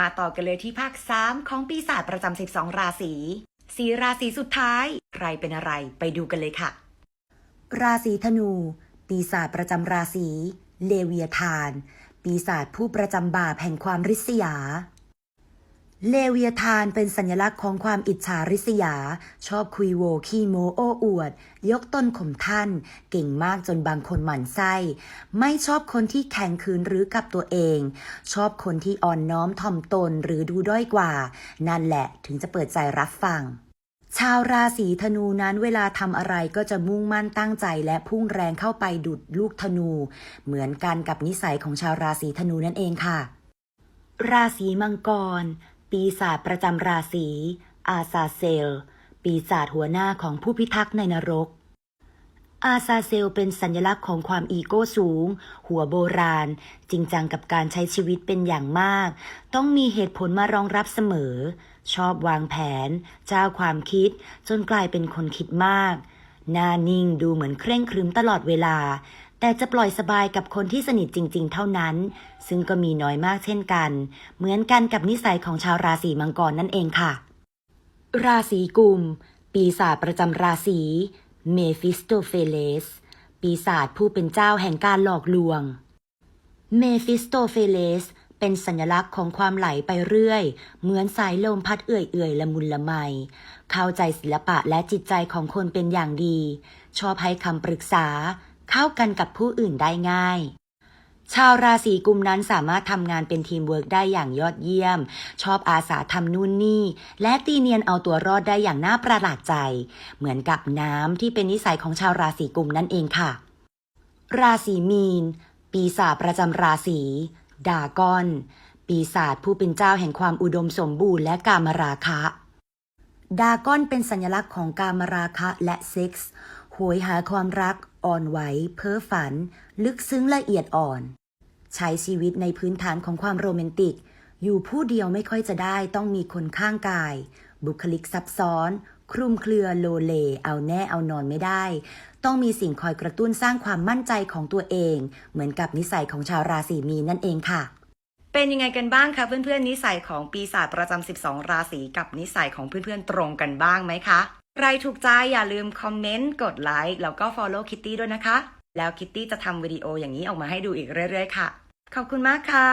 มาต่อกันเลยที่ภาค 3 ของปีศาจประจำ 12 ราศีสีราศีสุดท้าย ใครเป็นอะไรไปดูกันเลยค่ะ ราศีธนู ปีศาจประจำราศีเลเวียทาน ปีศาจผู้ประจำบาปแห่งความริษยา เลเวียทานเป็นสัญลักษณ์ของความอิจฉาริษยา ชอบคุยโวขี้โมโอ้อวด ยกต้นข่มท่าน เก่งมากจนบางคนหมั่นไส้ ไม่ชอบคนที่แข็งขืนหรือกับตัวเอง ชอบคนที่อ่อนน้อมถ่อมตนหรือดูด้อยกว่า นั่นแหละถึงจะเปิดใจรับฟังชาวราศีธนูนั้นเวลาทำอะไรก็จะมุ่งมั่นตั้งใจและพุ่งแรงเข้าไปดุดลูกธนู เหมือนกันกับนิสัยของชาวราศีธนูนั่นเองค่ะ ราศีมังกร ปีศาจประจำราศี อาซาเซล ปีศาจหัวหน้าของผู้พิทักษ์ในนรก อาซาเซลเป็นสัญลักษณ์ของความอีโก้สูง หัวโบราณ จริงจังกับการใช้ชีวิตเป็นอย่างมาก ต้องมีเหตุผลมารองรับเสมอ ชอบวางแผน เจ้าความคิด จนกลายเป็นคนคิดมากหน้านิ่งดูเหมือนเคร่งครึมตลอดเวลา แต่จะปล่อยสบายกับคนที่สนิทจริง ๆ เท่านั้น ซึ่งก็มีน้อยมากเช่นกัน เหมือนกันกับนิสัยของชาวราศีมังกรนั่นเองค่ะ ราศีกุม ปีศาจประจำราศี เมฟิสโตเฟเลส ปีศาจผู้เป็นเจ้าแห่งการหลอกลวง เมฟิสโตเฟเลสเป็นสัญลักษณ์ของความไหลไปเรื่อย เหมือนสายลมพัดเอื่อยๆละมุนละไม เข้าใจศิลปะและจิตใจของคนเป็นอย่างดี ชอบให้คำปรึกษา เข้ากันกับผู้อื่นได้ง่าย ชาวราศีกุมนั้นสามารถทำงานเป็นทีมเวิร์กได้อย่างยอดเยี่ยม ชอบอาสาทำนู่นนี่ และตีเนียนเอาตัวรอดได้อย่างน่าประหลาดใจ เหมือนกับน้ำที่เป็นนิสัยของชาวราศีกุมนั่นเองค่ะ ราศีมีน ปีศาจประจำราศีดากอน ปีศาจผู้เป็นเจ้าแห่งความอุดมสมบูรณ์และกามราคะดากอนเป็นสัญลักษณ์ของกามราคะและเซ็กส์ โหยหาความรักอ่อนไหว เพ้อฝัน ลึกซึ้งละเอียดอ่อน ใช้ชีวิตในพื้นฐานของความโรแมนติก อยู่ผู้เดียวไม่ค่อยจะได้ต้องมีคนข้างกาย บุคลิกซับซ้อน คลุมเครือโลเล เอาแน่เอานอนไม่ได้ ต้องมีสิ่งคอยกระตุ้นสร้างความมั่นใจของตัวเอง เหมือนกับนิสัยของชาวราศีมีนนั่นเองค่ะเป็นยังไงกันบ้างคะเพื่อนๆนิสัยของปีศาจประจำ 12 ราศีกับนิสัยของเพื่อนๆตรงกันบ้างไหมคะ ใครถูกใจอย่าลืมคอมเมนต์ กดไลค์ แล้วก็ Follow Kitty ด้วยนะคะ แล้วคิตตี้จะทำวิดีโออย่างนี้ออกมาให้ดูอีกเรื่อย ๆ ค่ะ ขอบคุณมากค่ะ